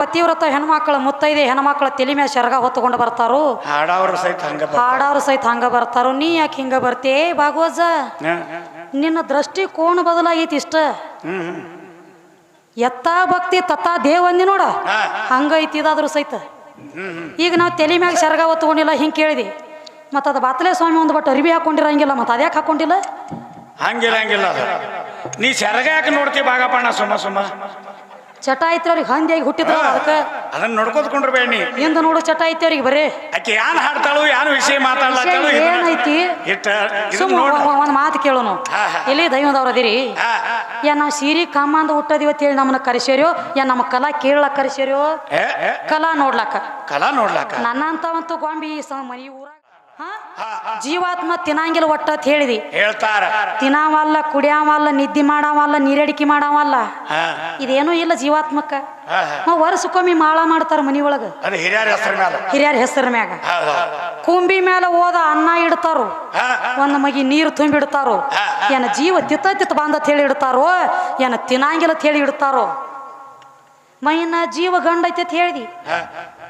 ಪತಿವ್ರತ ಹೆಣ್ಮಕ್ಳ ಮುತ್ತೈದೆ ಹೆಣ್ಮಕ್ಳ ತಲೆ ಮೇಲೆ ಶರ್ಗ ಹೊತ್ತುಕೊಂಡು ಬರ್ತಾರು. ಹಾಡವ್ರ ಸಹಿತ ಹಂಗ ಸಹಿತ ಬರ್ತಾರು. ನೀ ಯಾಕೆ ಹಿಂಗ ಬರ್ತೇ? ಭಾಗವಜ ನಿನ್ನ ದೃಷ್ಟಿ ಕೋಣ ಬದಲಾಗೈತಿ ಇಷ್ಟ. ಎತ್ತಾ ಭಕ್ತಿ ತತ್ತಾ ದೇವಂದಿ ನೋಡ. ಹಂಗೈತಿ ಇದಾದ್ರು ಸಹಿತ. ಈಗ ನಾವು ತಲೆ ಮ್ಯಾಗ ಶರ್ಗ ಹೊತ್ಕೊಂಡಿಲ್ಲ ಹಿಂಗೆ ಕೇಳಿದಿ. ಮತ್ತು ಅದು ಬಾತಲೆ ಸ್ವಾಮಿ ಒಂದು ಬಟ್ ಅರಿವಿ ಹಾಕೊಂಡಿರಂಗಿಲ್ಲ ಮತ್ತು ಅದ್ಯಾಕೆ ಹಾಕೊಂಡಿಲ್ಲ? ಹಂಗಿಲ್ಲ ಹಂಗಿಲ್ಲ ಅದು. ನೀ ಸೆರಗ ಯಾಕೆ ನೋಡ್ತಿ ಬಾಗಪ್ಪಣ್ಣ ಸುಮ್ಮ ಸುಮ್ಮ? ಚಟ ಐತಿ ಅವ್ರಿಗೆ ಹಂದಿಯಾಗಿ ಹುಟ್ಟಿದ್ರು ಅದಕ್ಕೆ ಅದನ್ನ ನೋಡ್ಕೋದ್ಕೊಂಡ್ರೆ ಬೇಡ ನೀ ಹಿಂದ ನೋಡು ಚಟ ಐತಿ ಅವ್ರಿಗೆ ಬರೀ. ಆಕೆ ಯಾನ್ ಹಾಡ್ತಾಳು ಯಾನ್ ವಿಷಯ ಮಾತಾಡ್ಲಾತಾಳು ವಿಷಯ ಏನೈತಿ? ಇದನ್ನ ಒಂದು ಮಾತು ಕೇಳೋನು ಇಲ್ಲಿ ದೈವದವ್ರು ಅದಿರಿ. ಯಾ ನಾವು ಸೀರೆ ಕಾಮಂದ ಹುಟ್ಟದಿವ ಹೇಳಿ ನಮ್ಮನ್ನ ಕರೆಸ್ಯಾರ್ಯೋ ಯಾ ನಮ್ಮ ಕಲಾ ಕೇಳಕ್ ಕರೆಸ್ಯಾರ್ಯೋ ಕಲಾ ನೋಡ್ಲಾಕ. ಕಲಾ ನೋಡ್ಲಾಕ. ನನ್ನಂತವಂತೂ ಗೊಂಬಿ ಮನಿ ಹಾ. ಜೀವಾತ್ಮ ತಿನ್ನಂಗಿಲ್ಲ ಒಟ್ಟ ಅಂತ ಹೇಳಿದಿ. ಹೇಳ್ತಾರ. ತಿನ್ನವಲ್ಲ ಕುಡಿಯಾವಲ್ಲ ನಿದ್ದೆ ಮಾಡವಲ್ಲ ನೀರಡಿಕೆ ಮಾಡವಲ್ಲ. ಇದೇನು ಇಲ್ಲ ಜೀವಾತ್ಮಕ್ಕ. ವರ್ಷಕ್ಕೊಮ್ಮೆ ಮಾಳ ಮಾಡ್ತಾರ ಮನಿ ಒಳಗ ಹಿರಿಯರ ಹೆಸರು ಮ್ಯಾಲ. ಮ್ಯಾಗ. ಕುಂಬಿ ಮೇಲೆ ಹೋದ ಅನ್ನ ಇಡ್ತಾರು. ಒಂದು ಮಗಿ ನೀರು ತುಂಬಿಡ್ತಾರೋ. ಏನ ಜೀವ ತಿತ್ತ ತಿತ್ತ ಬಂದತ್ ಹೇಳಿ ಇಡ್ತಾರೋ ಏನ ತಿನ್ನಂಗಿಲ್ಲ ಅಂತ ಹೇಳಿ ಇಡ್ತಾರೋ. ಮೈನ ಜೀವ ಗಂಡ ಐತೆ ಅಂತ ಹೇಳಿದಿ.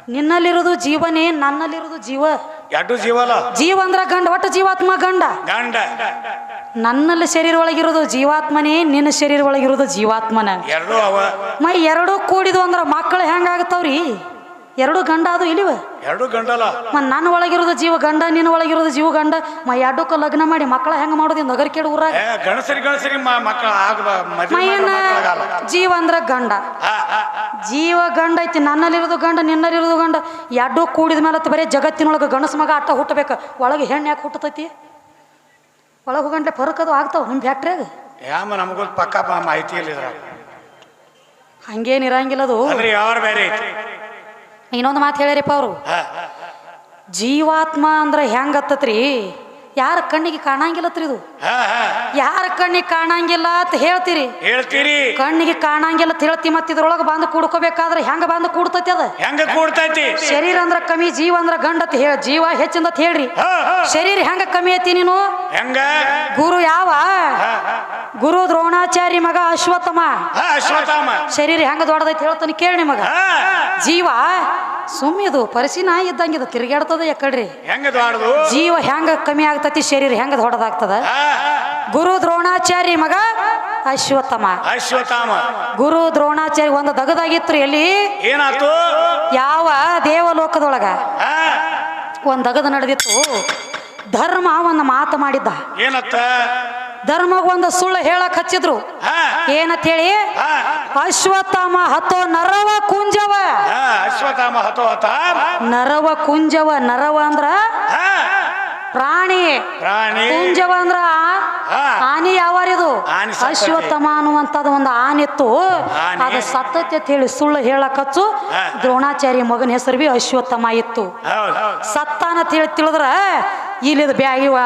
ನಿನ್ನಲ್ಲಿರೋದು ಜೀವನೇ ನನ್ನಲ್ಲಿರೋದು ಜೀವ. ಎರಡು ಜೀವಲ? ಜೀವ ಅಂದ್ರ ಗಂಡ ಒಟ್ಟು ಜೀವಾತ್ಮ ಗಂಡ. ಗಂಡ. ನನ್ನಲ್ಲಿ ಶರೀರ ಒಳಗಿರೋದು ಜೀವಾತ್ಮನೇ ನಿನ್ನ ಶರೀರ ಒಳಗಿರೋದು ಜೀವಾತ್ಮನ. ಎರಡು ಅವ. ಮೈ ಎರಡೂ ಕೂಡಿದು ಅಂದ್ರ ಮಕ್ಕಳು ಹೆಂಗಾಗತ್ತವ್ರಿ ಎರಡು ಗಂಡ ಅದು ಇಲ್ಲಿವ ಎರಡು ಗಂಡಲ್ಲ ಮ ನನ್ನ ಒಳಗಿರೋದು ಜೀವ ಗಂಡ ನಿನ್ನ ಒಳಗಿರೋದು ಜೀವ ಗಂಡ. ಮ ಎರಡಕ್ಕೂ ಲಗ್ನ ಮಾಡಿ ಮಕ್ಕಳ ಹೆಂಗ ಮಾಡೋದು ನಗರ ಕೇಳು ಊರ ಗಣಸರಿ ಗಣಸರಿ ಮಕ್ಕಳ ಜೀವ ಅಂದ್ರ ಗಂಡ. ಜೀವ ಗಂಡ ಐತಿ ನನ್ನಲ್ಲಿರೋದು ಗಂಡ ನಿನ್ನಲ್ಲಿರೋದು ಗಂಡ. ಎರಡು ಕೂಡಿದ ಮೇಲೆ ಬರೀ ಜಗತ್ತಿನೊಳಗೆ ಗಣಸ ಮಗ ಆಟ ಹುಟ್ಟಬೇಕು. ಒಳಗೆ ಹೆಣ್ಣು ಯಾಕೆ ಹುಟ್ಟತೈತಿ? ಒಳಗೆ ಗಂಡ ಫರಕ್ ಅದು ಆಗ್ತಾವ ನಿಮ್ಮ ಫ್ಯಾಕ್ಟ್ರಿಯಾಗ? ಯಾಮ ನಮಗೊಂದು ಪಕ್ಕ ಮಾಹಿತಿ ಹಂಗೇನಿರಂಗಿಲ್ಲ ಇರಂಗಿಲ್ಲ ಅದು. ಯಾರು ಬೇರೆ ಐತಿ? ಇನ್ನೊಂದು ಮಾತು ಹೇಳ್ಯಾರಪ್ಪ ಅವರು. ಜೀವಾತ್ಮ ಅಂದ್ರೆ ಹೆಂಗತ್ತತ್ರಿ ಯಾರ ಕಣ್ಣಿಗೆ ಕಾಣಂಗಿಲ್ಲತ್ರಿ ಇದು. ಯಾರ ಕಣ್ಣಿಗೆ ಕಾಣಂಗಿಲ್ಲ ಅಂತ ಹೇಳ್ತೀರಿ? ಹೇಳ್ತೀರಿ. ಕಣ್ಣಿಗೆ ಕಾಣಂಗಿಲ್ಲ ಅಂತ ಹೇಳ್ತಿ ಮತ್ತೆ ಇದ್ರೊಳಗೆ ಬಂದು ಕೂಡ್ಕೋಬೇಕಾದ್ರೆ ಹೆಂಗ ಬಂದು ಕೂಡ್ತೈತಿ ಅದ? ಹೆಂಗ ಕೂಡ್ತೈತಿ? ಶರೀರ ಅಂದ್ರ ಕಮ್ಮಿ ಜೀವ ಅಂದ್ರ ಗಂಡ ಅಂತ ಹೇಳ ಜೀವ ಹೆಚ್ಚಿಂದ ಹೇಳ್ರಿ. ಶರೀರ ಹೆಂಗ ಕಮ್ಮಿ ಐತಿ ನೀನು? ಹೆಂಗ? ಗುರು ಯಾವ? ಗುರು ದ್ರೋಣಾಚಾರಿ ಮಗ ಅಶ್ವತ್ಥಾಮ. ಶರೀರ ಹೆಂಗ ದೊಡ್ಡದೈತಿ ಹೇಳ್ತಾನೆ ಕೇಳಿ ಮಗ ಜೀವ ಸುಮ್ಮಿದು ಪರಿಸಿನ ಇದ್ದಂಗಿದ ತಿರುಗಾಡ್ತದ ಯಾಕಡ್ರಿ ಜೀವ ಹೆಂಗ ಕಮ್ಮಿ ಆಗ್ತತಿ ಶರೀರ ಹೆಂಗ ದೊಡ್ಡದಾಗ್ತದ? ಗುರು ದ್ರೋಣಾಚಾರಿ ಮಗ ಅಶ್ವತ್ಥಮ. ಅಶ್ವತ್ಥಾಮ. ಗುರು ದ್ರೋಣಾಚಾರಿ ಒಂದು ದಗದಾಗಿತ್ತು ಎಲ್ಲಿ? ಏನಾಯ್ತು? ಯಾವ ದೇವಲೋಕದೊಳಗ. ಒಂದು ದಗದ ನಡೆದಿತ್ತು. ಧರ್ಮ ಒಂದು ಮಾತು ಮಾಡಿದ್ದ. ಏನತ್ತ? ಧರ್ಮ ಒಂದು ಸುಳ್ಳು ಹೇಳಕ್ ಹಚ್ಚಿದ್ರು. ಏನಂತ ಹೇಳಿ ಅಶ್ವತ್ಥಾಮ ಹತೋ ನರವ ಕುಂಜವ. ಅಶ್ವತ್ಥಾಮ ಹತೋ ಹತ ನರವ ಕುಂಜವ ನರವ ಅಂದ್ರ ಪ್ರಾಣಿ. ಪ್ರಾಣಿ. ಕುಂಜವ ಅಂದ್ರ ಆನೆ ಯಾವಾರಿದು? ಇದು. ಅಶ್ವತ್ಥಮ ಅನ್ನುವಂಥದ್ದು ಒಂದು ಆನಿತ್ತು. ಆನೆ. ಅದು ಸತ್ತತಿ ಅಂತ ಹೇಳಿ ಸುಳ್ಳು ಹೇಳಕ್ ಹಚ್ಚು. ಹಾ. ದ್ರೋಣಾಚಾರ್ಯ ಮಗನ ಹೆಸರು ಬಿ ಅಶ್ವತ್ಥಮ ಇತ್ತು. ಸತ್ತಾನ ಅಂತ ಹೇಳಿ ತಿಳಿದ್ರ ಇಲ್ಲಿದ ಬ್ಯಾಗಿವ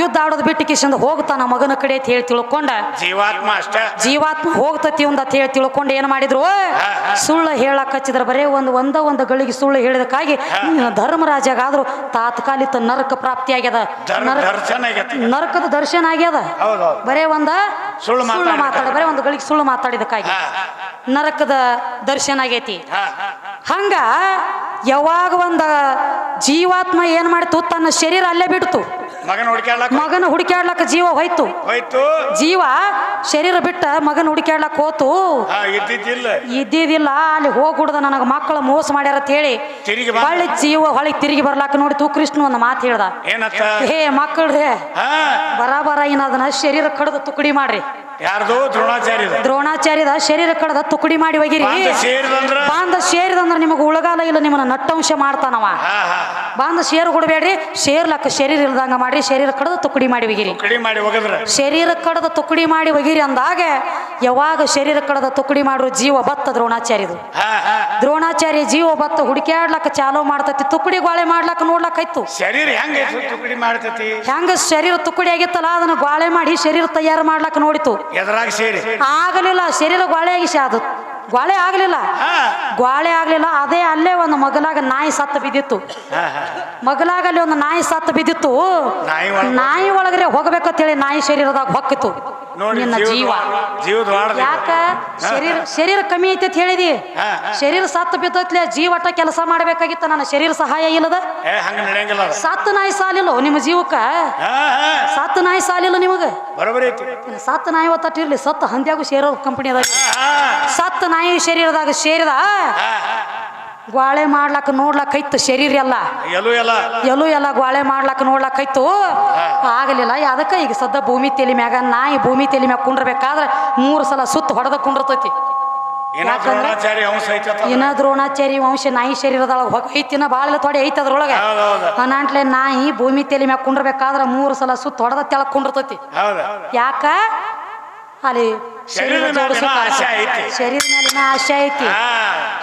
ಯುದ್ಧ ಆಡೋದು ಬಿಟ್ಟು ಕಿಶಂದ ಹೋಗ್ತಾನ ಮಗನ ಕಡೆ ಅಂತ ಹೇಳಿ ತಿಳ್ಕೊಂಡ. ಜೀವಾತ್ಮ ಅಷ್ಟ. ಜೀವಾತ್ಮ ಹೋಗ್ತತಿ ಒಂದ್ ಅಂತ ಹೇಳಿ ತಿಳ್ಕೊಂಡು ಏನ್ ಮಾಡಿದ್ರು. ಸುಳ್ಳು ಹೇಳಕ್ ಹಚ್ಚಿದ್ರ. ಬರೇ ಒಂದು ಒಂದ ಒಂದು ಗಳಿಗೆ ಸುಳ್ಳು ಹೇಳಿದಕ್ಕಾಗಿ ಧರ್ಮರಾಜಾಗಾದ್ರೂ ತಾತ್ಕಾಲಿಕ ನರಕ ಪ್ರಾಪ್ತಿ ಆಗ್ಯದ. ನರಕದ ದರ್ಶನ ಆಗ್ಯದ? ಬರೇ ಒಂದ ಸುಳ್ಳು ಮಾತಾಡ ಬರೇ ಒಂದು ಗಳಿಗೆ ಸುಳ್ಳು ಮಾತಾಡಿದಕ್ಕಾಗಿ. ನರಕದ ದರ್ಶನ ಆಗೈತಿ. ಹಂಗ ಯಾವಾಗ ಒಂದ ಜೀವಾತ್ಮ ಏನ್ ಮಾಡಿತು ತನ್ನ ಶರೀರ ಅಲ್ಲೇ ಬಿಡ್ತು. ಮಗನ ಹುಡ್ಕ್ಯಾಡ್ಲಕ್ ಮಗನ ಹುಡುಕ್ಯಾಡ್ಲಕ್ಕ ಜೀವ ಹೋಯ್ತು. ಹೋಯ್ತು? ಜೀವ ಶರೀರ ಬಿಟ್ಟ ಮಗನ ಹುಡುಕ್ಯಾಡ್ಲಕ್ ಹೋತು. ಇದ್ದಿದ್ದಿಲ್ಲ. ಅಲ್ಲಿ ಹೋಗ್ಬಿಡ್ದ ನನಗೆ ಮಕ್ಕಳು ಮೋಸ ಮಾಡ್ಯಾರ ಅಂತ ಹೇಳಿ ಹೊಳ್ಳಿ ಜೀವ ಹೊಳಿ ತಿರುಗಿ ಬರ್ಲಾಕ ನೋಡಿತು ಕೃಷ್ಣ ಒಂದು ಮಾತು ಹೇಳ್ದ. ಹೇ ಮಕ್ಕಳ್ರೆ ಬರಾಬರ ಏನ ಅದನ್ನ ಶರೀರ ಕಡ್ದು ತುಕಡಿ ಮಾಡ್ರಿ. ಯಾರ್ದು? ದ್ರೋಣಾಚಾರ್ಯದ. ದ್ರೋಣಾಚಾರ್ಯದ ಶರೀರ ಕಡದ ತುಕಡಿ ಮಾಡಿ ಹೋಗಿರಿ ಬಾಂಧ ಸೇರಿದಂದ್ರ? ಬಾಂಧ ಸೇರಿದಂದ್ರ ನಿಮಗೆ ಉಳಗಾಲ ಇಲ್ಲ ನಿಮ್ಮನ್ನ ನಟ್ಟಂಶ ಮಾಡ್ತಾನವ. ಬಾಂಧ ಶೇರ್ ಕೊಡಬೇಡ್ರಿ. ಶೇರ್ಲಕ್ಕ ಶರೀರ ಇಲ್ದಂಗ ಮಾಡ್ರಿ ಶರೀರ ಕಡದ ತುಕಡಿ ಮಾಡಿ ಹೋಗಿರಿ ಕಡಿ ಮಾಡಿ ಹೋಗದ್ರ ಶರೀರ ಕಡದ ತುಕಡಿ ಮಾಡಿ ಹೋಗಿರಿ ಅಂದಾಗ ಯಾವಾಗ ಶರೀರ ಕಡದ ತುಕಡಿ ಮಾಡ್ರು ಜೀವ ಬತ್ತ ದ್ರೋಣಾಚಾರ್ಯದು. ಹಾ ದ್ರೋಣಾಚಾರ್ಯ ಜೀವ ಬತ್ತ ಹುಡುಕ್ಯಾಡ್ಲಕ್ಕ ಚಾಲೋ ಮಾಡ್ತತಿ ತುಕಡಿ ಗೋಳೆ ಮಾಡ್ಲಕ್ಕ ನೋಡ್ಲಕ್ಕಾಯ್ತು ಶರೀರ ಹೆಂಗ ತುಕಡಿ ಮಾಡ್ತೈತಿ? ಹೆಂಗ ಶರೀರ ತುಕಡಿ ಆಗಿತ್ತಲ್ಲ ಅದನ್ನ ಗೋಳೆ ಮಾಡಿ ಶರೀರ ತಯಾರು ಮಾಡ್ಲಕ್ಕ ನೋಡಿತು. ಎದ್ರಾಗ ಸೇರಿ. ಆಗಲಿಲ್ಲ ಶರೀರ ಗೋಳೆ ಆಗಿ ಅದು ಗ್ವಾಳೆ ಆಗ್ಲಿಲ್ಲ. ಗ್ವಾಳೆ ಆಗ್ಲಿಲ್ಲ. ಅದೇ ಅಲ್ಲೇ ಒಂದು ಮಗಲಾಗ ನಾಯಿ ಸತ್ತ ಬಿದ್ದಿತ್ತು. ಮಗಲಾಗ ಅಲ್ಲಿ ಒಂದು ನಾಯಿ ಸತ್ತ ಬಿದ್ದಿತ್ತು. ನಾಯಿ ಒಳಗಡೆ ಹೋಗ್ಬೇಕಂತೇಳಿ ನಾಯಿ ಶರೀರದಾಗ ಹೊಕ್ಕಿತ್ತು ನೋಡಿ ನಿನ್ನ ಜೀವ. ಯಾಕ? ಶರೀರ ಶರೀರ ಕಮ್ಮಿ ಐತೆ ಅಂತ ಹೇಳಿದಿ. ಶರೀರ ಸತ್ತು ಬಿದ್ದತ್ಲೆ ಜೀವಟ ಕೆಲಸ ಮಾಡ್ಬೇಕಾಗಿತ್ತು. ನನ್ನ ಶರೀರ ಸಹಾಯ ಇಲ್ಲದ. ಸತ್ತು ನಾಯಿ ಸಾಲಿಲ್ಲ ನಿಮ್ಮ ಜೀವಕ್ಕ? ಸತ್ತು ನಾಯಿ ಸಾಲಿಲ್ಲ ನಿಮಗ? ಸತ್ತ ನಾಯಿ ಒತ್ತಟ್ಟಿರ್ಲಿ. ಸತ್ತು ಹಂದ್ಯಾಗು ಸೇರೋ ಕಂಪನಿದಾಗ ಹಾ ಸತ್ತು ನಾಯಿ ಶರೀರದಾಗ ಸೇರಿದ. ಗ್ವಾಳೆ ಮಾಡ್ಲಕ್ಕ ನೋಡ್ಲಕ್ಕ ಐತ್ತು ಶರೀರ ಎಲ್ಲ. ಎಲ್ಲೂ ಎಲ್ಲ. ಗ್ವಾಳೆ ಮಾಡ್ಲಕ್ಕ ನೋಡ್ಲಕ್ಕ ಐತು ಆಗಲಿಲ್ಲ. ಅದಕ್ಕೆ ಈಗ ಸದ್ದ ಭೂಮಿ ತೆಲಿ ಮ್ಯಾಗ ನಾಯಿ ಭೂಮಿ ತೆಲಿ ಮ್ಯಾಗ ಕುಂಡ್ರಬೇಕಾದ್ರೆ ಮೂರು ಸಲ ಸುತ್ತ ಹೊಡೆದ ಕುಂಡಿರ್ತೈತಿ. ಇನ್ನ ದ್ರೋಣಾಚಾರಿ ವಂಶ ನಾಯಿ ಶರೀರದೊಳಗೆ ಹೋಗೈತಿನ ಐತಿನ ಭಾಳ ತೊಡೆ ಐತಿ ಅದ್ರೊಳಗೆ. ಅನಾಂಟ್ಲೆ ನಾಯಿ ಭೂಮಿ ತೆಲಿ ಮ್ಯಾಗ ಕುಂಡ್ರಬೇಕಾದ್ರೆ ಮೂರು ಸಲ ಸುತ್ತ ಹೊಡೆದ ತೆಳಕ್ ಕುಂಡಿರ್ತೈತಿ. ಯಾಕ? ಅಲ್ಲಿ ಶರೀರ ಜೋಡಿಸೋ ಆಸೆ ಐತಿ. ಶರೀರ ಮೇಲಿನ ಆಶೆ ಐತಿ.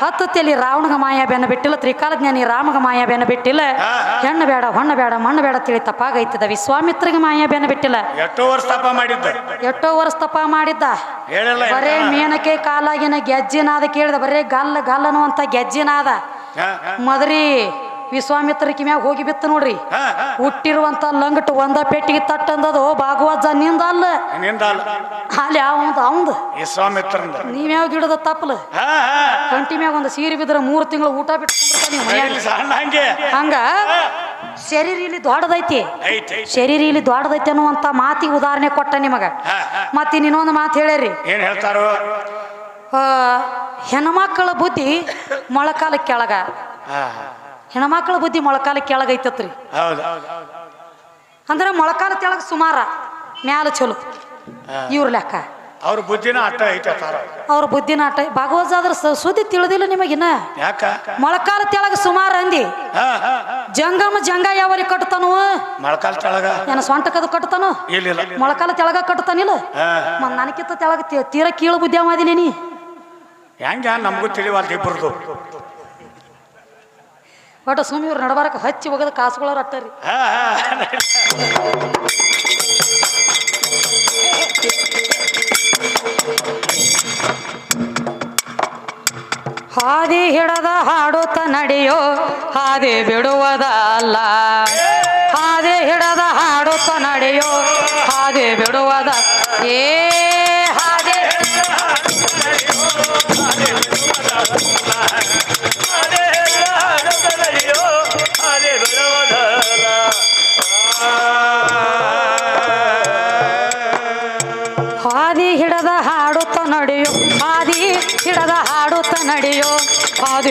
ಹತ್ತು ತೆಲಿ ರಾವಣಗ ಮಾಯ ಬೆನ್ನ ಬಿಟ್ಟಿಲ್ಲ ತ್ರಿಕಾಲಜ್ಞಾನಿ ರಾಮಗ ಮಾಯ ಬೆನ್ನ ಬಿಟ್ಟಿಲ್ಲ. ಹೆಣ್ಣು ಬೇಡ ಹೊಣ್ಣ ಬೇಡ ಮಣ್ಣು ಬೇಡ ತಿಳಿ ತಪ್ಪಾಗೈತದ. ವಿಶ್ವಾಮಿತ್ರಿಗೆ ಮಾಯ ಬೆನ್ನ ಬಿಟ್ಟಿಲ್ಲ. ಎಷ್ಟೋ ವರ್ಷ ತಪ ಮಾಡಿದ್ದ. ಎಷ್ಟೋ ವರ್ಷ ತಪ ಮಾಡಿದ್ದ. ಹೇಳಿಲ್ಲ ಬರೇ? ಮೇನಕೆ ಕಾಲಾಗಿನ ಗೆಜ್ಜಿನಾದ ಕೇಳಿದ ಬರೇ ಗಲ್ಲ ಗಲ್ಲನು ಅಂತ ಗೆಜ್ಜಿನಾದ ಮದರಿ ವಿಶ್ವಾಮಿತ್ರ ಮ್ಯಾಗ ಹೋಗಿ ಬಿತ್ತು ನೋಡ್ರಿ. ಹುಟ್ಟಿರುವಂತ ಲಂಗಟ್ ಒಂದ ಪೆಟ್ಟಿಗೆ ತಟ್ಟಂದದು ಅಲ್ಲ. ನಿಂದ ಅಲ್ಲ. ಅವಂದ ಅವಂದ. ನೀವ್ ಯಾವ ಗಿಡದ ತಪ್ಪಲ. ಕಂಟಿ ಮ್ಯಾಗ ಒಂದು ಸೀರೆ ಬಿದ್ರೆ ಮೂರು ತಿಂಗಳು ಊಟ ಬಿಟ್ಟು ಹಂಗೆ. ಶರೀರ ಇಲ್ಲಿ ದೊಡ್ಡದೈತಿ. ಶರೀರ ಇಲ್ಲಿ ದೊಡ್ಡದೈತಿ ಅನ್ನುವಂತ ಮಾತಿಗೆ ಉದಾಹರಣೆ ಕೊಟ್ಟ ನಿಮಗ. ಮತ್ತೆ ಇನ್ನೊಂದು ಮಾತು ಹೇಳ್ಯಾರಿ. ಏನ್ ಹೇಳ್ತಾರ? ಹೆಣ್ಮಕ್ಕಳ ಹೆಣ್ಮಕ್ಳ ಬುದ್ಧಿ ಮೊಳಕಾಲ ಕೆಳಗ. ಹೆಣ್ಮಕ್ಳ ಬುದ್ಧಿ ಮೊಳಕಾಲ ಕೆಳಗೈತತ್ರಿ. ಅಂದ್ರೆ ಮೊಳಕಾಲ ತೆಳಗ ಸುಮಾರ ಮ್ಯಾಲ ಚಲೋ. ಇವ್ರ ಲೆಕ್ಕ. ಅವ್ರ ಬುದ್ಧಿನ ಆಟ ಅವ್ರ ಬುದ್ಧಿನ ಆಟ ಭಾಗವತ ಆದ್ರ ಸುದ್ದಿ ತಿಳಿದಿಲ್ಲ ನಿಮಗಿನ್ನ ಯಾಕ? ಮೊಳಕಾಲ ತೆಳಗ ಸುಮಾರ ಅಂದಿ. ಜಂಗಮ ಜಂಗ ಯಾವರಿ ಕಟ್ತಾನು? ಮೊಳಕಾಲ ತೆಳಗ ಏನ ಸ್ವಂಟಕದ ಕಟ್ತಾನು? ಮೊಳಕಾಲ ತೆಳಗ ಕಟ್ತಾನಿಲ್ಲ ಮತ್ ನನಕಿತ್ತ ತೆಳಗ ತೀರ ಕೀಳು ಬುದ್ಧಿ ಮಾದಿನಿ ನೀ. ಹೆಂಗ ನಮಗೂ ತಿಳಿವಲ್ದು ಇಬ್ಬರದು ಒಟ್ಟು ಸುಮ್ಮನೆ ಇವ್ರು ನಡವಾರಕ್ಕೆ ಹಚ್ಚಿ ಹೋಗದ ಕಾಸುಗಳವ್ರು ಹಾ ಹಾದಿ ಹಿಡದ ಹಾಡುತ್ತ ನಡೆಯೋ ಹಾದಿ ಬಿಡುವುದಲ್ಲ ಹಾದಿ ಹಿಡದ ಹಾಡುತ್ತ ನಡೆಯೋ ಹಾದಿ ಬಿಡುವುದ ಏ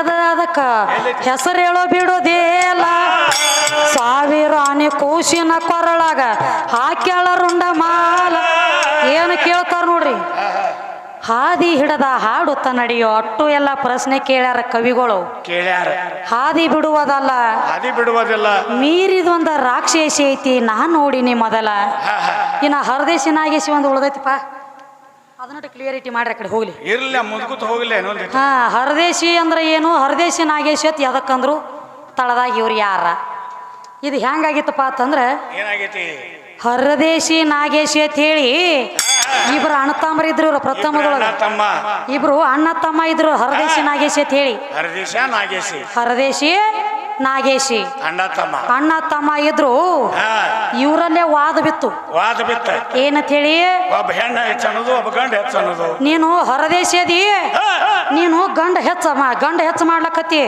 ಹುಟ್ಟ್ಯದ ಅದಕ್ಕ ಬಿಡೋದೇ ಬಿಡೋದೇಲ ಸಾವಿರ ಆನೆ ಕೂಸಿನ ಕೊರಳಾಗ ಹಾಕ್ಯಾಳ ರುಂಡ ಮಾಲ ಏನು ಕೇಳ್ತಾರ ನೋಡ್ರಿ? ಹಾದಿ ಹಿಡದ ಹಾಡುತ್ತ ನಡೆಯೋ ಅಟ್ಟು ಎಲ್ಲ ಪ್ರಶ್ನೆ ಕೇಳ್ಯಾರ ಕವಿಗಳು. ಕೇಳ್ಯಾರ. ಹಾದಿ ಬಿಡುವುದಲ್ಲ. ಹಾದಿ ಬಿಡುವುದಿಲ್ಲ. ಮೀರಿದೊಂದ ರಾಕ್ಷಸಿ ಐತಿ ನಾನ್ ನೋಡಿನಿ ಮೊದಲ. ಇನ್ನ ಹರದೇಶಿನಾಗೇಶಿ ಒಂದು ಉಳ್ದೈತಿಪ್ಪ. ಕ್ಲಿಯರಿಟಿ ಮಾಡ್ರಿ ಆ ಕಡೆ ಹೋಗ್ಲಿ. ಇರ್ಲ ಮುದ್ಕುತ್ ಹೋಗ್ಲಿ ಹಾ ಹರದೇಶಿ ಅಂದ್ರೆ ಏನು? ಹರದೇಶಿ ನಾಗೇಶ್ ಅಂತ ಎದಕ್ಕಂದ್ರು ತಳದಾಗ ಇವ್ರು ಯಾರ? ಇದು ಹೆಂಗಾಗಿತ್ತಪ್ಪ ಅಂತಂದ್ರೆ ಏನಾಗೈತಿ? ಹರದೇಶಿ ನಾಗೇಶಿ ಅಂತ ಹೇಳಿ ಇಬ್ರು ಅಣ್ಣ ತಮ್ಮರು ಇದ್ರು ಇವ್ರು ಪ್ರಥಮದೊಳಗ. ಅಣ್ಣ ತಮ್ಮ ಇಬ್ರು ಅಣ್ಣ ತಮ್ಮ ಇದ್ರು ಹರದೇಶಿ ನಾಗೇಶ್ ಅಂತ ಹೇಳಿ. ಹರದೇಶ ನಾಗೇಶಿ. ಹರದೇಶಿ ನಾಗೇಶಿ. ಅಣ್ಣ ತಮ್ಮ ಅಣ್ಣ ತಮ್ಮ ಇದ್ರು ಇವರಲ್ಲೇ ವಾದ ಬಿತ್ತು. ವಾದ ಬಿತ್ತ. ಏನಂತ ಹೇಳಿ ಒಬ್ಬ ಹೆಣ್ಣ ಹೆಚ್ಚ ಒಬ್ಬ ಗಂಡ ಹೆಚ್ಚ ನೀನು ಹೊರದೇಶ ಅದಿ ನೀನು ಗಂಡ ಹೆಚ್ಚ ಗಂಡ ಹೆಚ್ಚು ಮಾಡ್ಲಕತ್ತಿ.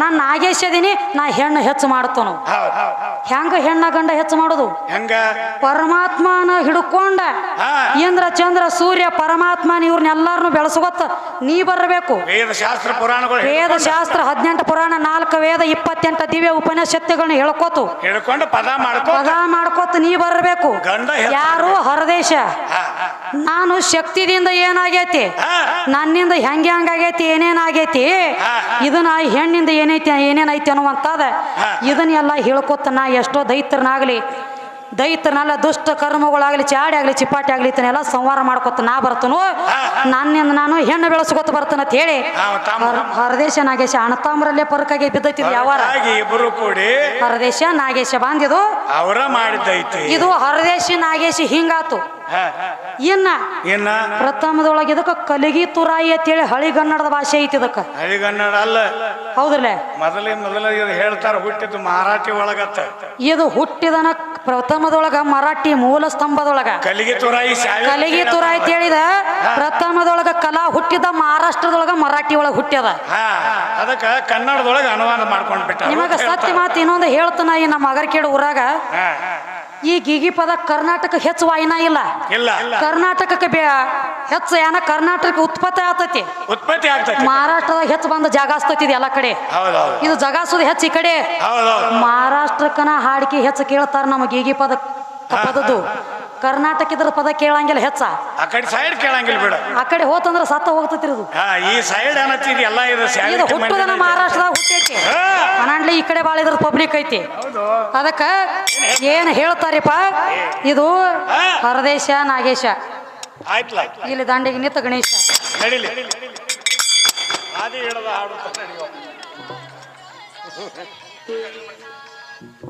ನಾನ್ ನಾಗೇಶ್ ಅದೀನಿ ನಾ ಹೆಣ್ಣು ಹೆಚ್ಚು ಮಾಡ್ತನು. ಹೆಂಗ ಹೆಣ್ಣ ಗಂಡ ಹೆಚ್ಚು ಮಾಡುದು? ಹೆಂಗ? ಪರಮಾತ್ಮನ ಹಿಡ್ಕೊಂಡ. ಇಂದ್ರ ಚಂದ್ರ ಸೂರ್ಯ ಪರಮಾತ್ಮನ ಇವ್ರನ್ನೆಲ್ಲಾರನು ಬೆಳೆಸ್ಕೊತ ನೀ ಬರಬೇಕು. ವೇದ ಶಾಸ್ತ್ರ ಪುರಾಣಗಳು ವೇದ ಶಾಸ್ತ್ರ ಹದಿನೆಂಟು ಪುರಾಣ ನಾಲ್ಕು ವೇದ ಇಪ್ಪತ್ತೆಂಟು ದಿವ್ಯ ಉಪನಿಷತ್ತುಗಳನ್ನ ಹೇಳ್ಕೋತು ಹೇಳ್ಕೊಂಡು ಪದ ಮಾಡ್ಕೋ ಪದ ಮಾಡ್ಕೋತ ನೀ ಬರಬೇಕು ಗಂಡ ಯಾರು ಹೊರದೇಶ ಹಾ, ಹಾ. ನಾನು ಶಕ್ತಿದಿಂದ ಏನಾಗೈತಿ. ನನ್ನಿಂದ ಹೆಂಗೆ ಹಂಗಾಗೈತಿ ಏನೇನಾಗೈತಿ ಹಾ, ಹಾ. ಇದನ್ನ ಹೆಣ್ಣಿಂದ ಏನೈತಿ ಏನೇನೈತಿ ಅನ್ನುವಂಥದ ಹಾ. ಇದನ್ನೆಲ್ಲ ಹೇಳ್ಕೊತ ನಾ ಎಷ್ಟೋ ದೈತ್ರನಾಗ್ಲಿ ದೈತ್ರನೆಲ್ಲ ದುಷ್ಟ ಕರ್ಮಗಳಾಗಲಿ ಚಾಡಿ ಆಗಲಿ ಚಿಪಾಟಿ ಆಗಲಿ ಇದನ್ನೆಲ್ಲ ಸಂವಾರ ಮಾಡ್ಕೊತ ನಾ ಬರ್ತನು? ನನ್ನಿಂದ ನಾನು ಹೆಣ್ಣು ಬೆಳೆಸ್ಕೊತ ಬರ್ತನ ಅಂತ ಹೇಳಿ. ಹರದೇಶ ನಾಗೇಶ ಅಣತಾಮ್ರಲ್ಲೇ ಪರಕಾಗಿ ಬಿದ್ದೈತಿ ಯಾವಾರ? ಇಬ್ಬರು ಕೂಡಿ. ಹರದೇಶ ನಾಗೇಶ ಬಾಂದಿದು. ಅವರ ಮಾಡಿದ್ದೈತಿ. ಇದು ಹರದೇಶ ನಾಗೇಶ ಹಿಂಗಾತು. ಇನ್ನ ಇನ್ನ? ಪ್ರಥಮದೊಳಗೆ ಇದಕ್ಕೆ ಕಲಿಗಿ ತುರಾಯಿ ಅಂತ ಹೇಳಿ ಹಳಿಗನ್ನಡದ ಭಾಷೆ ಐತಿ ಇದಕ್ಕ. ಹಳಿಗನ್ನಡ ಅಲ್ಲ. ಹೌದ್ರಲ್ಲ? ಮೊದಲೇ ಮೊದಲ ಹೇಳ್ತಾರ ಹುಟ್ಟಿದ್ದು ಮರಾಠಿ ಒಳಗತ್ತ. ಇದು ಹುಟ್ಟಿದನ ಪ್ರಥಮದೊಳಗ ಮರಾಠಿ ಮೂಲ ಸ್ತಂಭದೊಳಗ. ಕಲಿಗೆ ತುರಾಯಿ ಕಲಿಗಿ ತುರಾಯಿ ಹೇಳಿದ ಪ್ರಥಮದೊಳಗ ಕಲಾ ಹುಟ್ಟಿದ ಮಹಾರಾಷ್ಟ್ರದೊಳಗ ಮರಾಠಿ ಒಳಗ ಹುಟ್ಟ್ಯದ ಅದಕ್ಕ ಕನ್ನಡದೊಳಗೆ ಅನುವಾದ ಮಾಡ್ಕೊಂಡ್ ಬಿಟ್ಟ ನಿಮಗ ಸತ್ಯ ಮಾತು ಇನ್ನೊಂದು ಹೇಳ್ತನ ಈ ನಮ್ಮ ಅಗರ್ಕೇಡ ಊರಾಗ. ಈ ಗಿಗಿ ಪದ ಕರ್ನಾಟಕ ಹೆಚ್ಚು ವಾಯಿನ ಇಲ್ಲ. ಇಲ್ಲ. ಕರ್ನಾಟಕಕ್ಕೆ ಹೆಚ್ಚು ಏನ ಕರ್ನಾಟಕ ಉತ್ಪತ್ತಿ ಆಗ್ತೈತಿ. ಉತ್ಪತ್ತಿ ಆಗ್ತೈತಿ. ಮಹಾರಾಷ್ಟ್ರದಾಗ ಹೆಚ್ಚು ಬಂದ ಜಾಗ ಹಸ್ತೈತಿ ಇದು ಎಲ್ಲ ಕಡೆ. ಹೌದೌದು. ಇದು ಜಗಾಸುದು ಹೆಚ್ಚು ಈ ಕಡೆ. ಹೌದೌದು. ಮಹಾರಾಷ್ಟ್ರಕ್ಕನ ಹಾಡಿಕೆ ಹೆಚ್ಚು ಕೇಳ್ತಾರ ನಮಗೆ ಈಗಿ ಪದ ಪದದ್ದು. ಕರ್ನಾಟಕ ಇದ್ರ ಪದ ಕೇಳಂಗಿಲ್ಲ ಹೆಚ್ಚ. ಆ ಕಡೆ ಸೈಡ್ ಕೇಳಂಗಿಲ್ಲ ಬಿಡು. ಆ ಕಡೆ ಹೋತಂದ್ರ ಸತ್ತ ಹೋಗ್ತೈತಿ ಇದು. ಹಾ ಈ ಸೈಡ್ ಎಲ್ಲ ಇದು ಇದು ಹುಟ್ಟುದನ ಮಹಾರಾಷ್ಟ್ರದಾಗ ಹುಟ್ಟೈತಿ. ಅನಾಂಡ್ಲಿ ಈ ಕಡೆ ಬಾಳ ಇದ್ರ ಪಬ್ಲಿಕ್ ಐತಿ. ಅದಕ್ಕ ಏನ್ ಹೇಳ್ತಾರಿಪ್ಪ? ಇದು ಹರದೇಶ ನಾಗೇಶ. ಆಯ್ತಲ್ಲ ಇಲ್ಲಿ ದಾಂಡಿಗೆ ನಿಂತ ಗಣೇಶ. ನಡಿಲಿ. ಆದಿ ಹಿಡದ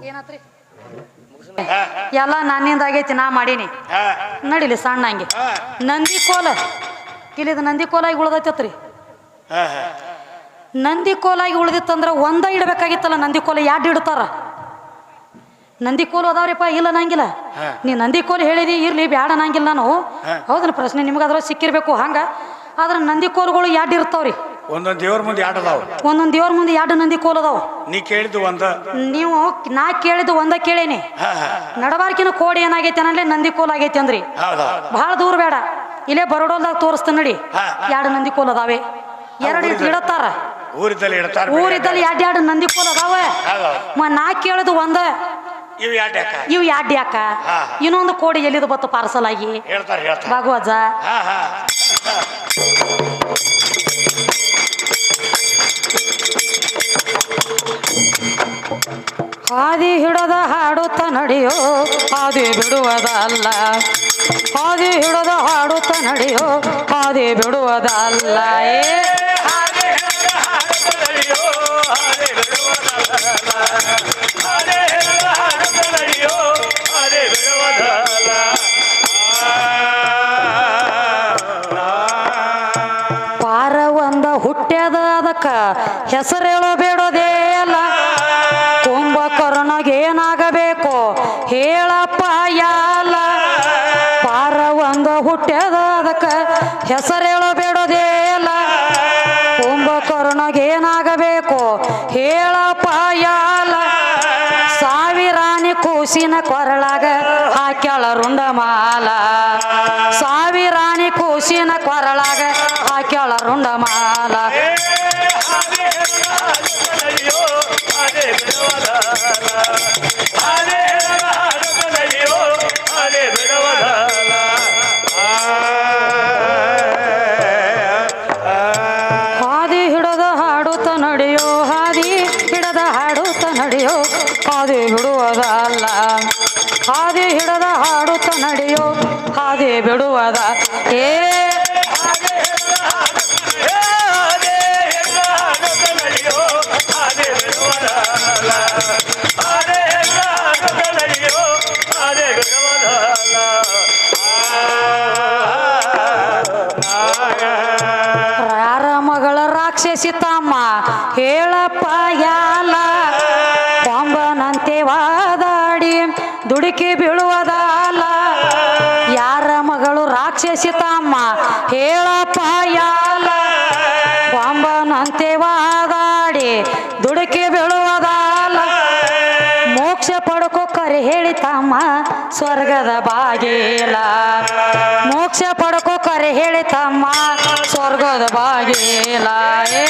ಏನಾತ್ರಿ? ಎಲ್ಲ ನನ್ನಿಂದ ಆಗೈತಿ ನಾ ಮಾಡೀನಿ. ನಡಿಲಿ ಸಣ್ಣ ಹಂಗೆ. ನಂದಿ ಕೋಲ ಇಲ್ಲಿದು ನಂದಿ ಕೋಲಾಗಿ ಉಳ್ದೈತತ್ರಿ ನಂದಿ ಕೋಲಾಗಿ ಉಳ್ದಿತ್ತಂದ್ರ ಒಂದ ಇಡಬೇಕಾಗಿತ್ತಲ್ಲ ನಂದಿ ಕೋಲ ಯಾಡ್ ಇಡ್ತಾರ? ನಂದಿ ಕೋಲು ಅದಾವ್ರಿಪ್ಪ? ಇಲ್ಲ ನಂಗಿಲ್ಲ. ನೀ ನಂದಿ ಕೋಲು ಹೇಳಿದಿ ಇರ್ಲಿ ಬ್ಯಾಡ ನಂಗಿಲ್ಲ ನಾನು. ಹೌದನ ಪ್ರಶ್ನೆ ನಿಮ್ಗೆ ಅದ್ರ ಸಿಕ್ಕಿರ್ಬೇಕು ಹಂಗ. ಆದ್ರೆ ನಂದಿ ಕೋಲುಗಳು ಎರಡು ಇರ್ತಾವ್ರಿ? ಒಂದೊಂದು ದೇವ್ರ ಮುಂದೆ ಆಟದಾವ ಒಂದೊಂದು ದೇವ್ರ ಮುಂದೆ ಎರಡು ನಂದಿ ಕೋಲು ಅದಾವ? ನೀ ಕೇಳಿದ್ದು ಒಂದ? ನೀವು ನಾ ಕೇಳಿದ್ದು ಒಂದ ಕೇಳೇನಿ. ನಡಬಾರ್ಕಿನ ಕೋಡಿ ಏನಾಗೈತೆ ಅನ್ನಲೇ ನಂದಿ ಕೋಲ್ ಆಗೈತೆ ಅಂದ್ರಿ. ಬಹಳ ದೂರ ಬೇಡ. ಇಲ್ಲೇ ಬರೋಡೋಲ್ದಾಗ ತೋರಿಸ್ತೇನೆ ನಡಿ. ಎರಡು ನಂದಿ ಕೋಲ್ ಅದಾವೆ? ಎರಡು ಇಡತ್ತಾರ? ಊರಿದ್ದಲ್ಲಿ ಇಡ್ತಾರ ಊರಿದ್ದಲ್ಲಿ ಎರಡು ಎರಡು ನಂದಿ ಕೋಲ್ ಅದಾವ ನಾ ಕೇಳಿದ್ದು ಒಂದ. ಇವು ಯಾಡ್ ಯಾಕ? ಇವು ಎರಡು ಯಾಕ? ಹಾ. ಇನ್ನೊಂದು ಕೋಡಿ ಎಲ್ಲಿದು ಬತ್ತು ಪಾರ್ಸಲ್ ಆಗಿ? ಹೇಳ್ತಾರೆ ಹೇಳ್ತಾರೆ. ಭಾಗವಜ ಹಾ ಹಾ. ಹಾದಿ ಹಿಡದ ಹಾಡುತ್ತ ನಡೆಯೋ ಹಾದಿ ಬಿಡುವುದಲ್ಲ. ಹಾದಿ ಹಿಡದ ಹಾಡುತ್ತ ನಡೆಯೋ ಹಾದಿ ಬಿಡುವುದಲ್ಲ. ಏ ಹೆಸರೇಳೋ ಬೇಡೋದೇ ಅಲ್ಲ ಕುಂಭಕರ್ಣಗೇನಾಗಬೇಕು ಹೇಳಪ್ಪ, ಯಾಲ. ಪಾರ ಒಂದು ಹುಟ್ಟ್ಯದ ಅದಕ್ಕ ಹೆಸರೇಳೋ ಬೇಡೋದೇ ಅಲ್ಲ ಕುಂಭಕರ್ಣಗೇನಾಗಬೇಕು ಹೇಳಪ್ಪ, ಯಾಲ. ಸಾವಿರಾನಿ ಕೂಸಿನ ಕೊರಳಾಗ ಹಾಕ್ಯಾಳ ರುಂಡಮಾಲ. ಸಾವಿರಾನಿ ಕೂಸಿನ ಕೊರಳಾಗ ಹಾಕ್ಯಾಳ ರುಂಡಮಾಲ. ಹಾದಿ ರಾಕ್ಷಸಿ ತಮ್ಮ ಹೇಳಪ್ಪ ಯಾಲ? ಕೊಂಬನಂತೆ ವಾದಾಡಿ, ದುಡುಕಿ ಬೀಳುವುದಲ್ಲ ಯಾರ ಮಗಳು ರಾಕ್ಷಸಿ ತಮ್ಮ ಹೇಳಪ್ಪ ಯಾಲ? ಕೊಂಬನಂತೆ ವಾದಾಡಿ, ದುಡುಕಿ ಬೀಳುವುದಲ್ಲ ಮೋಕ್ಷ ಪಡ್ಕೋ ಕರೆ ಹೇಳಿತಮ್ಮ, ಸ್ವರ್ಗದ ಬಾಗಿಲ. ಮೋಕ್ಷ ಪಡ್ಕೋ ಕರೆ ಹೇಳಿ ತಮ್ಮ ಸ್ವರ್ಗದ ಬಾಗಿಲ ಏ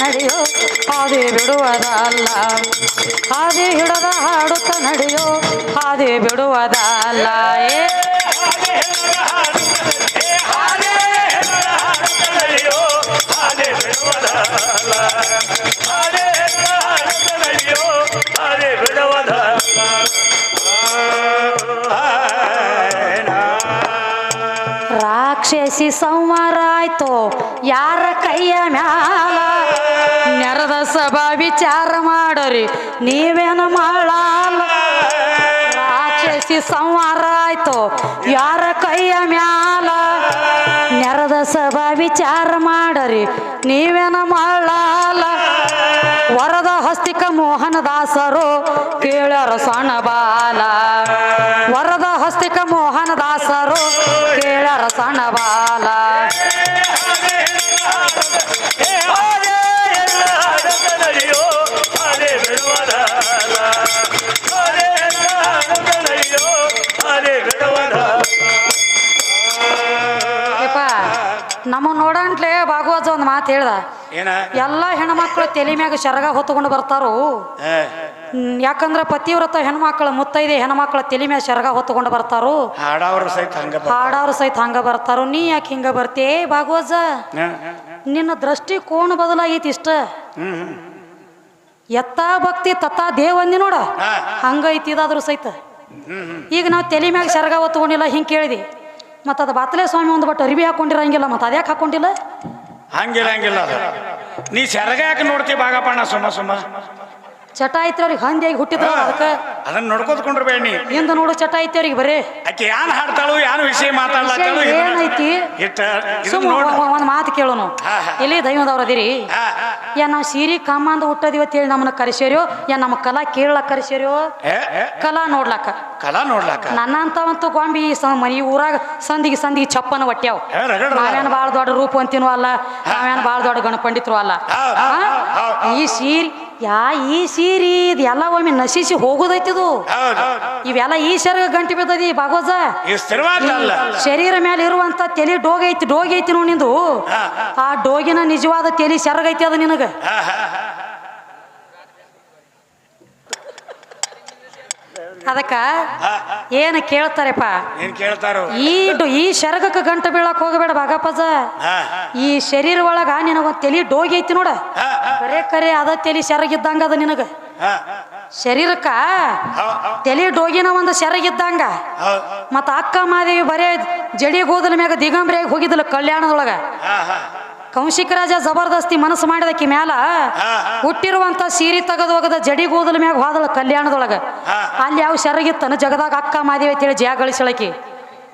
ನಡೆಯೋ ಹಾದಿ ಬಿಡುವುದಲ್ಲ. ಹಾದಿ ಹಿಡದ ಹಾಡುತ್ತ ನಡೆಯೋ ಹಾದಿ ಬಿಡುವುದಲ್ಲ. ಏ ರಾಕ್ಷಸಿ ಸಂವಾರ ಆಯ್ತು? ಯಾರ ಕೈಯ ಮ್ಯಾಲ? ನೆರದ ಸಭಾ ವಿಚಾರ ಮಾಡರಿ, ನೀವೇನ ಮಾಡಲ್ಲ. ರಾಕ್ಷಸಿ ಸಂವಾರ ಆಯ್ತು, ಯಾರ ಕೈಯ ಮ್ಯಾಲ? ನೆರದ ಸಭಾ ವಿಚಾರ ಮಾಡರಿ, ನೀವೇನ ಮಾಡಲ್ಲ. ವರದ ಹಸ್ತಿಕ ಮೋಹನ ದಾಸರು ಕೇಳ್ಯಾರ ಸಣ್ಣ ಬಾಲ. ವರದ ಹಸ್ತಿಕ ಮೋಹನ ದಾಸರು ಕೇಳ್ಯಾರ ಸಣ್ಣ ಬಾಲ. ಒಂದು ಮಾತು ಹೇಳ್ದ. ಏನ? ಎಲ್ಲ ಹೆಣ್ಮಕ್ಳು ತಲೆ ಮ್ಯಾಗ ಶರಗ ಹೊತ್ಕೊಂಡು ಬರ್ತಾರೋ? ಯಾಕಂದ್ರ ಪತಿವ್ರತ ಹೆಣ್ಮಕ್ಳು ಮುತ್ತೈದೆ ಹೆಣ್ಮಕ್ಳ ತಲೆ ಮ್ಯಾಗ ಶರಗ ಹೊತ್ಕೊಂಡು ಬರ್ತಾರೋ? ಹಾಡವ್ರ ಸಹಿತ ಹಂಗ ಬರ್ತಾರು? ಸಹಿತ ಹಂಗ ಬರ್ತಾರೋ? ನೀ ಯಾಕೆ ಹಿಂಗ ಬರ್ತೇ ಭಾಗವಜ ನಿನ್ನ ದೃಷ್ಟಿ ಕೋಣ ಬದಲಾಗೈತಿ ಇಷ್ಟ. ಎತ್ತಾ ಭಕ್ತಿ ತತ್ತ ದೇವಂದಿ ನೋಡ. ಹಂಗೈತಿ ಇದಾದ್ರು ಸಹಿತ. ಈಗ ನಾವು ತಲೆ ಮ್ಯಾಗ ಶರಗ ಹೊತ್ಕೊಂಡಿಲ್ಲ ಹಿಂಗೆ ಕೇಳಿದಿ. ಮತ್ತು ಅದು ಬಾತ್ಲೆ ಸ್ವಾಮಿ ಒಂದು ಬಟ್ ಅರಿವಿ ಹಾಕೊಂಡಿರಂಗಿಲ್ಲ ಮತ್ತು ಅದ್ಯಾಕೆ ಹಾಕೊಂಡಿಲ್ಲ? ಹಂಗಿಲ್ಲ ಅದು. ನೀ ಸೆರಗ ಯಾಕೆ ನೋಡ್ತಿ ಬಾಗಪ್ಪಣ್ಣ ಸುಮ್ಮ ಸುಮ್ಮ. ಚಟ ಐತ್ರಿ ಅವ್ರಿಗೆ ಹಂದಿಯಾಗಿ ಹುಟ್ಟಿದ್ರ ಅದಕ್ಕೆ ಅದನ್ನ ನೋಡ್ಕೋದ್ಕೊಂಡ್ರೆ ಬೇಡ ನೀ ಹಿಂದೆ ನೋಡು ಚಟ ಐತಿ ಅವ್ರಿಗೆ ಬರೇ. ಆಕೆ ಯಾನ್ ಹಾಡ್ತಾಳು ಯಾನ್ ವಿಷಯ ಮಾತಾಡ್ಲಾತಾಳು ಏನೈತಿ? ಒಂದ್ ಒಂದು ಮಾತು ಕೇಳೋನು ಇಲ್ಲಿ ದೈವದವ್ರು ಅದಿರಿ. ಯಾ ನಾವು ಸೀರಿ ಕಮ್ಮಂದ ಹುಟ್ಟದಿವ ಹೇಳಿ ನಮ್ಮನ್ನ ಕರೆಸ್ಯಾರ್ಯೋ ಯಾ ನಮ್ಮ ಕಲಾ ಕೇಳಕ್ ಕರೆಸ್ಯಾರ್ಯೋ ಕಲಾ ನೋಡ್ಲಾಕ. ಕಲಾ ನೋಡ್ಲಾಕ. ನನ್ನಂತವಂತೂ ಗೊಂಬಿ ಅಂತ ಮನಿ ಊರಾಗ ಸಂದಿಗೆ ಸಂದಿಗೆ ಚಪ್ಪನ ಒಟ್ಟ್ಯಾವ. ನಾವೇನ್ ಭಾಳ ದೊಡ್ಡ ರೂಪ ಅಂತೀನೂ ಅಲ್ಲ ನಾವೇನು ಭಾಳ ದೊಡ್ಡ ಗಣಪಂಡಿತರು ಅಲ್ಲ. ಈ ಸೀರಿ ಯಾ ಈ ಸೀರಿ ಇದೆಲ್ಲ ಎಲ್ಲ ಒಮ್ಮೆ ನಶಿಸಿ ಹೋಗೋದೈತಿದು? ಇವೆಲ್ಲ ಈ ಶರೀರ ಗಂಟೆ ಬಿದ್ದದಿ ಅಲ್ಲ. ಶರೀರ ಮೇಲೆ ಇರುವಂತ ತಲೆ ಡೋಗ ಐತಿ ಡೋಗಿ ಐತಿ ನೋಡಿ ನಿಂದು. ಆ ಡೋಗಿನ ನಿಜವಾದ ತಲೆ ಸೆರಗೈತಿ ಐತಿ ಅದು ನಿನಗ. ಅದಕ್ಕ ಏನ ಕೇಳ್ತಾರೆಪ್ಪ? ಈ ಈ ಶರಗಕ್ಕೆ ಗಂಟ ಬೀಳಕ್ ಹೋಗಬೇಡ ಬಾಗಪ್ಪಜ ಈ ಶರೀರ ಒಳಗ ನಿನಗೊಂದು ತಲೆ ಡೋಗಿ ಐತಿ ನೋಡ. ಕರೆ ಕರೆ ಅದ ತಲೆ ಸೆರಗಿದ್ದಂಗ ಅದ ನಿನಗ. ಶರೀರಕ್ಕ ತಲೆ ಡೋಗಿನ ಒಂದು ಸೆರಗಿದ್ದಂಗ. ಮತ್ತ ಅಕ್ಕ ಮಾದೇವಿ ಬರೇ ಜಡಿ ಗೋದಲ ಮ್ಯಾಗ ದಿಗಂಬರಿಯಾಗಿ ಹೋಗಿದ್ದಲ್ಲ ಕಲ್ಯಾಣದೊಳಗ. ಹಾ, ಹಾ. ಕೌಶಿಕ ರಾಜ ಜಬರ್ದಸ್ತಿ ಮನಸ್ಸು ಮಾಡಿದಕ್ಕೆ ಮ್ಯಾಲ. ಹುಟ್ಟಿರುವಂತ ಸೀರೆ ತೆಗೆದು ಹೋಗದ ಜಡಿ ಗೋದಲ ಮ್ಯಾಗ ಹೋದಳ ಕಲ್ಯಾಣದೊಳಗ. ಅಲ್ಲಿ ಯಾವ ಶರಗಿತ್ತನ ಜಗದಾಗ ಅಕ್ಕ ಮಾದೇವಿ ಅಂತೇಳಿ ಜಯ ಗಳಿಸಳಕಿ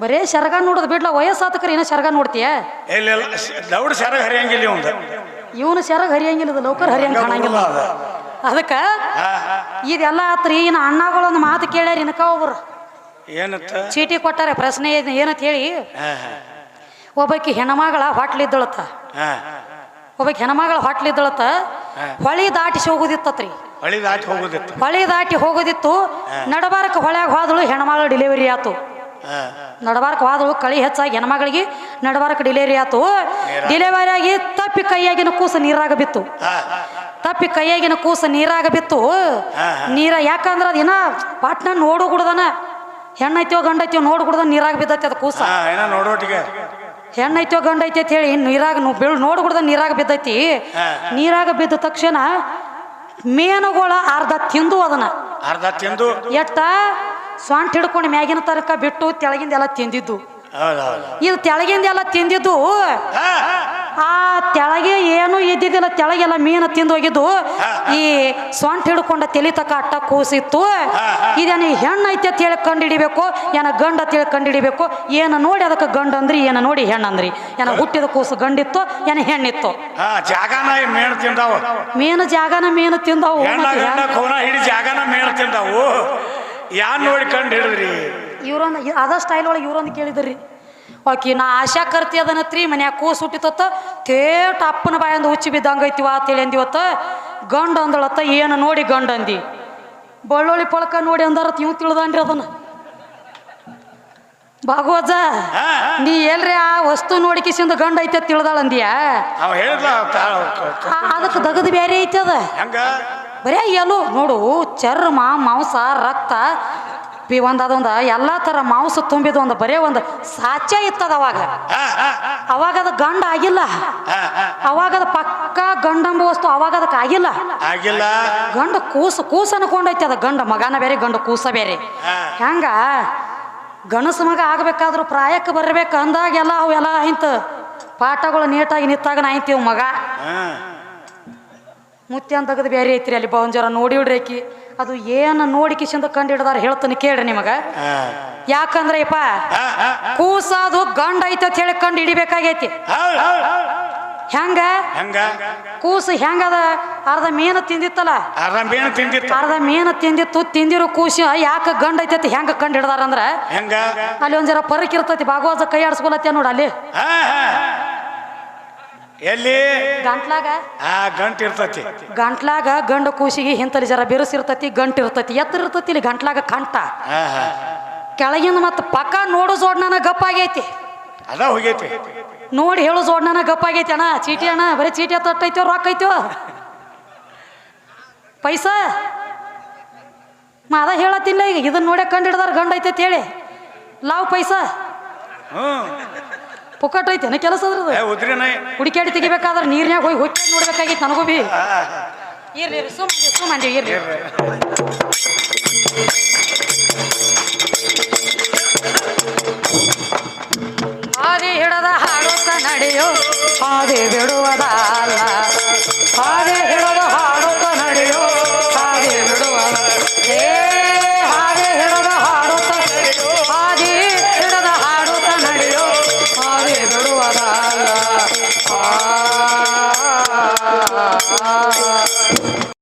ಬರೇ ಶರಗ ನೋಡೋದು ಬಿಡ್ಲ ವಯಸ್ಸಾತಕರ ಏನೋ ಶರಗ ನೋಡ್ತೀಯ? ಇವನು ಸೆರಗ ಹರಿಯಂಗಿಲ್ಲ ಲೌಕರ್ ಹರಿಯಂಗ ಕಾಣಂಗಿಲ್ಲ. ಅದಕ್ಕ. ಇದೆಲ್ಲ ಆತ್ರಿ ಇನ್ನು ಅಣ್ಣಗಳೊಂದು ಮಾತು ಕೇಳ್ಯಾರ ಇನ್ಕ ಒಬ್ರು ಚೀಟಿ ಕೊಟ್ಟಾರೆ ಪ್ರಶ್ನೆ ಏನು ಏನಂತ ಹೇಳಿ? ಒಬ್ಬಾಕಿ ಹೆಣ್ಮಗಳ ಹೊಟ್ಲಿದ್ದಳತ್ತ. ಒಬ್ಬಾಕಿ ಹೆಣ್ಮಗಳ ಹೊಟ್ಲಿದ್ದಳತ್ತ. ಹೊಳಿ ದಾಟಿಸಿ ಹೋಗುದಿತ್ತತ್ರಿ. ಹೊಳಿ ದಾಟಿ ಹೋಗುದಿತ್ತು. ಹೊಳಿ ದಾಟಿ ಹೋಗೋದಿತ್ತು. ನಡಬಾರಕ ಹೊಳ್ಯಾಗ ಹೋದಳು ಹೆಣ್ಮಗಳ ಡಿಲಿವರಿ ಆತು. ಹಾ, ನಡಬಾರಕ ಹೋದಳು ಕಳಿ ಹೆಚ್ಚಾಗಿ ಹೆಣ್ಮಗಳಿಗೆ ನಡಬಾರಕ ಡಿಲೇರಿ ಆಯ್ತು ಡಿಲೇವರಿ ಆಗಿ ತಪ್ಪಿ ಕೈಯಾಗಿನ ಕೂಸು ನೀರಾಗ ಬಿತ್ತು. ತಪ್ಪಿ ಕೈಯಾಗಿನ ಕೂಸ ನೀರಾಗ ಬಿತ್ತು. ನೀರ ಯಾಕಂದ್ರ ಅದಿನ ಪಾಟ್ನ ನೋಡು ಗುಡ್ದನ ಹೆಣ್ಣೈತಿಯೋ ಗಂಡೈತಿಯೋ ನೋಡು ಕುಡ್ದ ನೀರಾಗ ಬಿದ್ದೈತಿ ಅದು ಕೂಸ. ಹೆಣ್ಣೈತಿಯೋ ಗಂಡೈತಿ ಅಂತ ಹೇಳಿ ನೀರಾಗ ನೋ- ಬೀಳ್ ನೋಡು ಕುಡ್ದ ನೀರಾಗ ಬಿದ್ದೈತಿ. ನೀರಾಗ ಬಿದ್ದ ತಕ್ಷಣ ಮೇನುಗಳ ಅರ್ಧ ತಿಂದು ಅದನ್ನ ಅರ್ಧ ತಿಂದು? ಎಟ್ಟ? ಸ್ವಂಟ ಹಿಡ್ಕೊಂಡು ಮ್ಯಾಗಿನ ತರಕ ಬಿಟ್ಟು ತೆಳಗಿಂದ ಎಲ್ಲ ತಿಂದಿದ್ದು. ಇದು ತೆಳಗಿಂದ ಎಲ್ಲ ತಿಂದಿದ್ದು. ಆ ತೆಳಗೆ ಏನು ಇದ್ದಿದ್ದಿಲ್ಲ ತೆಳಗೆಲ್ಲ ಮೀನು ತಿಂದು ಹೋಗಿದ್ದು ಈ ಸೊಂಟ ಹಿಡ್ಕೊಂಡ ತಲಿ ತಕ ಅಟ್ಟ ಕೂಸಿತ್ತು. ಇದೇನು ಹೆಣ್ಣು ಐತೆ ಅಂತ ಹೇಳಿ ಕಂಡು ಹಿಡಿಬೇಕು ಏನ ಗಂಡ ಅಂತ ಹೇಳಿ ಕಂಡು ಹಿಡಿಬೇಕು ಏನ ನೋಡಿ ಅದಕ್ಕೆ ಗಂಡ ಅಂದ್ರಿ ಏನ ನೋಡಿ ಹೆಣ್ಣು ಅಂದ್ರಿ. ಏನ ಹುಟ್ಟಿದ ಕೂಸು ಗಂಡಿತ್ತು ಏನ ಹೆಣ್ಣಿತ್ತು. ಹಾ ಜಾಗನ ಮೀನು ತಿಂದವು. ಮೀನು ಜಾಗನ ಮೀನು ತಿಂದವು. ಯಾನ್ ನೋಡಿ ಕಂಡು ಹಿಡಿದ್ರಿ? ಇವ್ರೊಂದು ಅದ ಸ್ಟೈಲ್ ಒಳಗೆ ಇವ್ರೊಂದು ಕೇಳಿದ್ರಿ. ಓಕೆ ನಾ ಆಶಾ ಕರ್ತಿ ಅದನ್ನತ್ರಿ ಮನ್ಯಾಗ ಕೂಸು ಹುಟ್ಟಿತತ್ತ ತೇಟ್ ಅಪ್ಪನ ಬಾಯಂದು ಹುಚ್ಚಿ ಬಿದ್ದಂಗೈತಿವ ಅಂತೇಳಿ ಅಂದಿವತ್ತ ಗಂಡ ಅಂದಳತ್ತ ಏನು ನೋಡಿ ಗಂಡ ಅಂದಿ. ಬಳ್ಳೊಳ್ಳಿ ಪೊಳಕ ನೋಡಿ ಅಂದಾರತ್ ಇವ್ ತಿಳ್ದನ್ರಿ ಅದನ್ನ. ಭಾಗವಜ. ನೀ ಎಲ್ರಿ ಆ ವಸ್ತು ನೋಡಿಕಿಸಿಂದ ಗಂಡ ಐತೆ ತಿಳ್ದಾಳ ಅಂದಿಯಾ? ಅವ ಹೇಳಿದ್ಲ ಅದಕ್ಕೆ ದಗದು ಬೇರೆ ಐತೆ ಅದ. ಬರೇ ಎಲ್ಲೋ ನೋಡು ಚರ್ಮ ಮಾಂಸ ರಕ್ತ ಪಿ ಒಂದು ಅದೊಂದು ಎಲ್ಲ ಥರ ಮಾಂಸ ತುಂಬಿದ ಒಂದು ಬರೇ ಒಂದು ಸಾಚೆ ಇತ್ತದ ಅವಾಗ. ಅವಾಗ ಅದು ಗಂಡ ಆಗಿಲ್ಲ. ಅವಾಗ ಅದು ಪಕ್ಕ ಗಂಡಂಬ ವಸ್ತು ಅವಾಗ ಅದಕ್ಕೆ ಆಗಿಲ್ಲ. ಆಗಿಲ್ಲ. ಗಂಡ ಕೂಸು ಕೂಸ ಅನ್ಕೊಂಡೈತಿ ಅದ ಗಂಡ ಮಗನ ಬೇರೆ ಗಂಡ ಕೂಸ ಬೇರೆ. ಹೆಂಗ ಗಣಸ ಮಗ ಆಗ್ಬೇಕಾದ್ರೂ ಪ್ರಾಯಕ್ಕೆ ಬರ್ಬೇಕು ಅಂದಾಗೆಲ್ಲ ಅವೆಲ್ಲ ಇಂತ ಪಾಠಗಳು ನೀಟಾಗಿ ನಿಂತಾಗ ನಾಯ್ತೀವಿ ಮಗ. ಹಾ ಮುತ್ಯ ತೆಗೆದು ಬೇರೆ ಐತ್ರಿ ಅಲ್ಲಿ ಬವಂಜರ ನೋಡಿ ಬಿಡ್ರಿ ಆಕಿ. ಅದು ಏನ ನೋಡಿ ಕಿಶಿಂದ ಕಂಡು ಹಿಡ್ದಾರ ಹೇಳ್ತಾನೆ ಕೇಳ್ರಿ ನಿಮಗ. ಯಾಕಂದ್ರೆ ಯಪ್ಪ. ಕೂಸ ಅದು ಗಂಡ ಐತೆ ಅಂತ ಹೇಳಿ ಕಂಡು ಹಿಡಿಬೇಕಾಗೈತಿ. ಹೆಂಗ? ಕೂಸು ಹೆಂಗದ ಅರ್ಧ ಮೀನು ತಿಂದಿತ್ತಲ್ಲ? ಅರ್ಧ ಮೀನು ತಿಂದಿತ್ತು. ಅರ್ಧ ಮೀನು ತಿಂದಿತ್ತು ತಿಂದಿರೋ ಕೂಸು ಯಾಕೆ ಗಂಡ ಐತೆ ಹೆಂಗ ಕಂಡು ಹಿಡ್ದಾರ ಅಂದ್ರ ಹೆಂಗ? ಅಲ್ಲಿ ಒಂದ್ ಜರ ಪರಕ್ ಇರ್ತೈತಿ ಭಾಗವತ ಕೈ ಆಡ್ಸ್ಕೊಲತ್ಯ ನೋಡ ಅಲ್ಲಿ. ಎಲ್ಲಿ? ಗಂಟ್ಲಾಗ? ಆ ಗಂಟ್ ಇರ್ತತಿ. ಗಂಟ್ಲಾಗ ಗಂಡು ಕೂಸಿಗೆ ಹಿಂತಲಿ ಜರ ಬಿರುಸಿರ್ತತಿ ಗಂಟ್ ಇರ್ತತಿ. ಎತ್ತರ ಇರ್ತತಿ ಇಲ್ಲಿ ಗಂಟ್ಲಾಗ ಕಂಟ ಕೆಳಗಿನ ಮತ್ತೆ ಪಕ್ಕ ನೋಡು ಜೋಡ್ನಾನ ಗಪ್ಪಾಗೈತಿ ಅದ ಹೋಗೈತಿ. ನೋಡಿ ಹೇಳು ಜೋಡ್ನಣ ಗಪ್ಪ ಆಗೈತಿ ಅಣ್ಣ. ಚೀಟಿ ಅಣ್ಣ ಬರೀ ಚೀಟಿ ತೊಟ್ಟೈತೋ ರೊಕ್ಕ ಐತೋ? ಪೈಸಾ? ಮಾ ಅದ ಹೇಳತ್ತಿಲ್ಲ ಈಗ. ಇದನ್ನ ನೋಡೇ ಕಂಡು ಹಿಡ್ದಾರ ಗಂಡ ಐತೆ ಹೇಳಿ. ಲಾವ್ ಪೈಸಾ? ಪುಕ್ಕಟ್ ಐತೆ ಕೆಲಸ ಅದ್ರದ್ದು? ಉದ್ರಿನ ಹುಡುಕಾಡಿ ತೆಗಿಬೇಕಾದ್ರೆ ನೀರ್ನ್ಯಾಗ ಹೋಗಿ ಹೊಕ್ಕಿ ನೋಡ್ಬೇಕಾಗಿತ್ತು ನನಗೂ ಬಿ ಇರ್ಲಿ ಇರ್ಲಿ ಸುಮ್ಮನೆ ಸುಮ್ಮನೆ ಇರ್ಲಿ. ಹಾದಿ ಹಿಡದ ಹಾಡುತ್ತ ನಡೆಯೋ ಹಾದಿ ಬಿಡುವುದಲ್ಲ. ಹಾದಿ ಹಿಡ